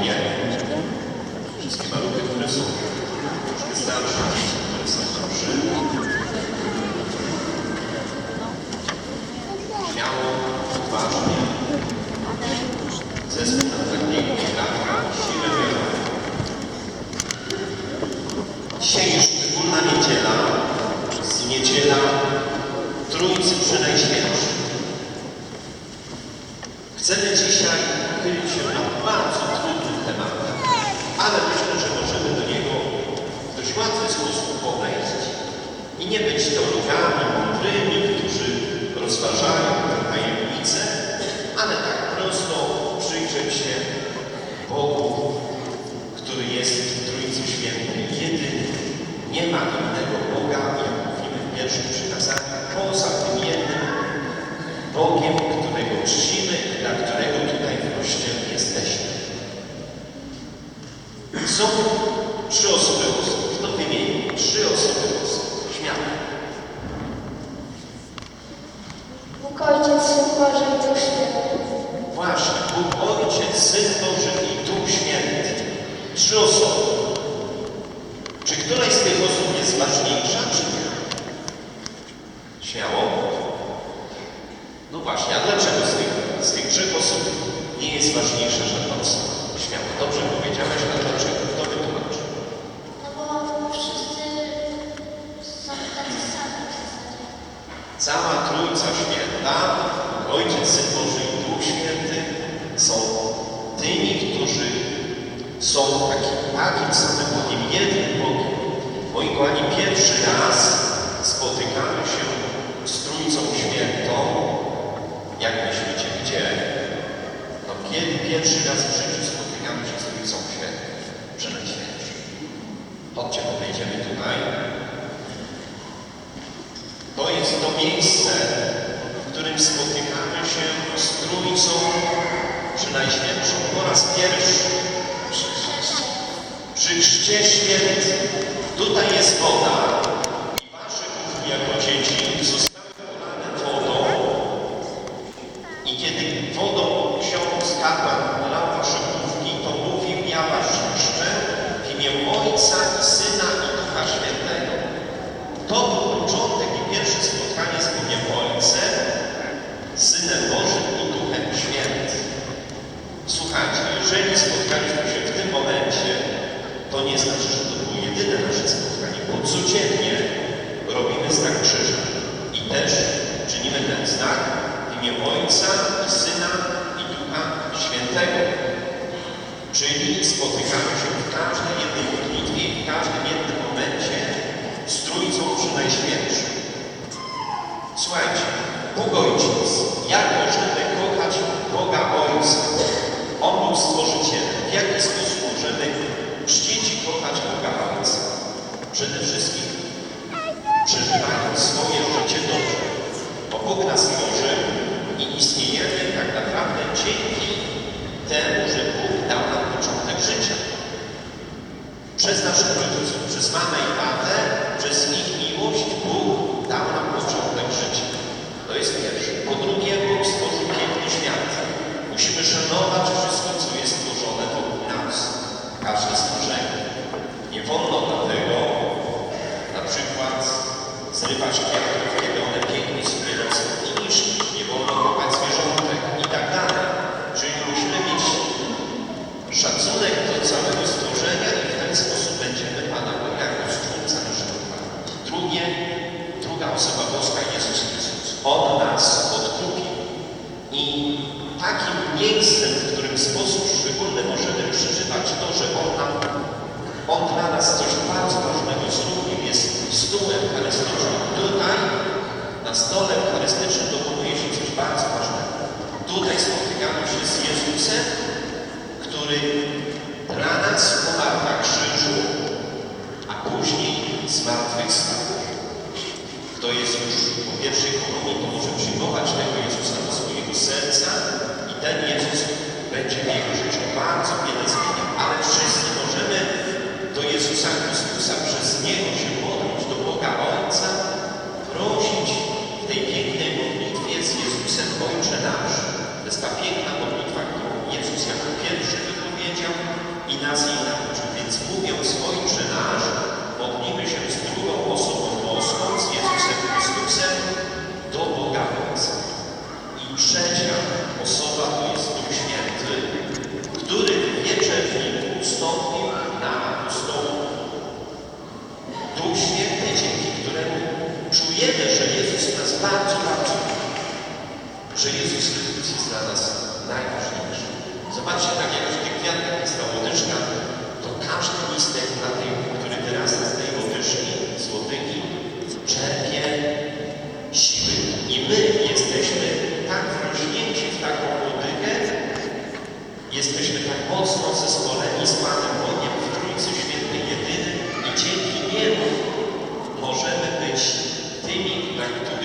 mnie. Wszystkie maluchy, które są troszkę starsze, które są dobrze. Śmiało, odważnie. Zespół na pragnienie, lata, siłę wiele. Dzisiaj jest szczególna niedziela, jest niedziela Trójcy Przenajświętszej. Chcemy dzisiaj pochylić się nad bardzo trudnym tematem, ale myślę, że możemy do niego w dość łatwy sposób podejść i nie być teologami mądrymi, którzy rozważają tę tajemnicę, ale tak prosto przyjrzeć się Bogu, który jest w Trójcy Świętej, jedyny. Nie ma innego Boga, jak mówimy w pierwszym przykazaniu, poza tym jednym Bogiem, którego czcimy i dla którego tutaj w Kościele jesteśmy. Są trzy osoby osób. Kto wymieni? Trzy osoby osób. Śmiało. Bóg Boży i Duch Święty. Właśnie, Bóg Ojciec, Syn Boży i Duch Święty. Trzy osoby. Czy któraś z tych osób jest ważniejsza, czy nie? Śmiało. No właśnie, a dlaczego z tych, z tych trzech osób nie jest ważniejsza żadna osoba? Śmiało. Dobrze powiedziałeś, ale dlaczego? Kto wytłumaczy? No bo wszyscy są tacy sami w zasadzie. Cała Trójca Święta, Ojciec, Syn Boży i Duch Święty są tymi, którzy są takim, takim samym Bogiem, jednym Bogiem. Moi kochani, pierwszy raz spotykamy się z Trójcą Świętą, jak myślicie, gdzie? No kiedy pierwszy raz w życiu spotykamy się z Trójcą Świętą? Przenajświętszą. Chodźcie, podejdziemy tutaj. To jest to miejsce, w którym spotykamy się z Trójcą Przenajświętszą po raz pierwszy Przy chrzcie. przy Świętym. Tutaj jest woda i wasze jako dzieci zostały polane wodą i kiedy wodą ksiądz kapłan lał wasze główki, to mówił ja was chrzczę w imię Ojca i Syna i Ducha Świętego. To był początek i pierwsze spotkanie z Bogiem Ojcem, Synem Bożym i Duchem Świętym. Słuchajcie, jeżeli spotkaliśmy się w tym momencie, to nie znaczy, że to było jedyne nasze spotkanie, bo codziennie robimy znak krzyża i też czynimy ten znak w imię Ojca i Syna i Ducha Świętego. Czyli spotykamy się w każdej jednej modlitwie i w każdym jednym momencie z Trójcą Przynajświętszą. Słuchajcie, Bóg Ojciec, jak możemy kochać Boga Ojca? On stworzycielem. W jaki sposób możemy czcić i kochać Boga Ojca? Przede wszystkim przeżywając swoje życie dobrze. Bo Bóg nas stworzył i istniejemy tak naprawdę dzięki temu, że Bóg dał nam początek życia. Przez naszych rodziców, przez mamę i tatę, przez ich miłość Bóg dał nam początek życia. To jest pierwsze. Po drugie, Bóg stworzył piękny świat. Musimy szanować wszystko, co jest stworzone wokół nas. Każde stworzenie. Nie wolno dlatego na przykład zrywać kwiatów, kiedy one pięknie sobie rosną i niszczyć. Nie wolno kopać zwierzątek i tak dalej. Czyli musimy mieć szacunek do całego stworzenia i w ten sposób będziemy Pana Boga jako Stwórca naszego Pana. Drugie, druga osoba boska Jezus Chrystus. On nas odkupił. I takim miejscem, w którym w sposób szczególny możemy przeżywać to, że On nam, On dla nas coś bardzo ważnego zrobił, jest stół eucharystyczny. Tutaj na stole eucharystycznym dokonuje się coś bardzo ważnego. Tutaj spotykamy się z Jezusem, który dla nas umarł na krzyżu, a później zmartwychwstał. Kto jest już po pierwszej komunii, to może przyjmować tego Jezusa do swojego serca i ten Jezus będzie w jego życiu bardzo wiele zmieniał. Ale wszyscy Trzecia osoba to jest Duch Święty, który w wiecze w nim ustąpił nam ustąpił. Duch Święty, dzięki któremu czujemy, że Jezus nas bardzo, bardzo że Jezus Chrystus jest dla nas najważniejszy. Zobaczcie, tak jak w tych kwiatkach jest ta łodyczka, to każdy Jesteśmy tak mocno zespoleni z Panem Bogiem w Trójcy Świętej Jedyny i dzięki Niemu możemy być tymi, dla których